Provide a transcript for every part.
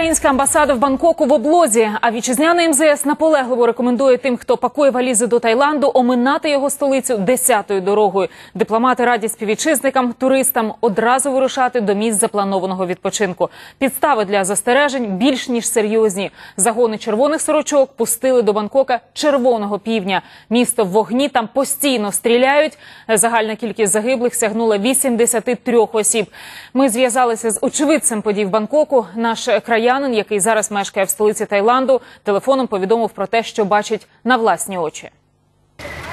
Українська амбасада в Бангкоку в облозі. А вітчизняний МЗС наполегливо рекомендує тим, хто пакує валізи до Таїланду, оминати його столицю десятою дорогою. Дипломати радять співвітчизникам, туристам одразу вирушати до місць запланованого відпочинку. Підстави для застережень більш ніж серйозні. Загони червоних сорочок пустили до Бангкока червоного півдня. Місто в вогні там постійно стріляють. Загальна кількість загиблих сягнула 83 осіб. Ми зв'язалися з очевидцем подій в Бангкоку. Наш краянин, який зараз мешкає в столиці Таїланду, телефоном повідомив про те, що бачить на власні очі.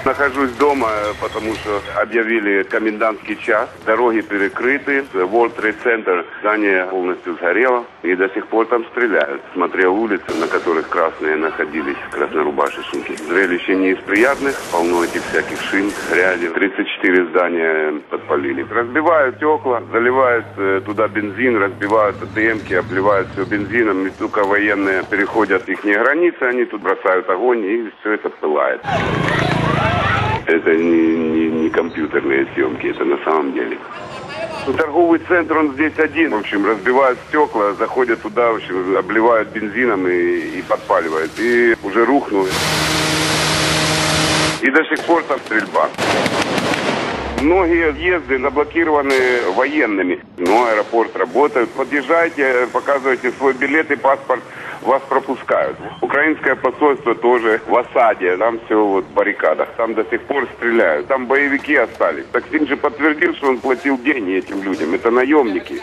Нахожусь дома, э, потому что объявили комендантский час. Дороги перекрыты. World Trade Center здание полностью сгорело. И до сих пор там стреляют. Смотрел улицы, на которых красные находились, краснорубашечники. Зрелище не из приятных. Полно этих всяких шин, грязи. 34 здания подпалили. Разбивают стекла, заливают э, туда бензин, разбивают АТМки, обливают все бензином. И только военные переходят их границы, они тут бросают огонь, и все это пылает. Это не, не, не компьютерные съемки, это на самом деле. Ну, Торговый центр, он здесь один. В общем, разбивают стекла, заходят туда, в общем, обливают бензином и, и подпаливают. И уже рухнули. И до сих пор там стрельба. Многие въезды заблокированы военными. Но аэропорт работает. Подъезжайте, показывайте свой билет и паспорт. Вас пропускают. Украинское посольство тоже в осаде. Там все вот в баррикадах. Там до сих пор стреляют. Там боевики остались. Таксин же подтвердил, что он платил деньги этим людям. Это наемники.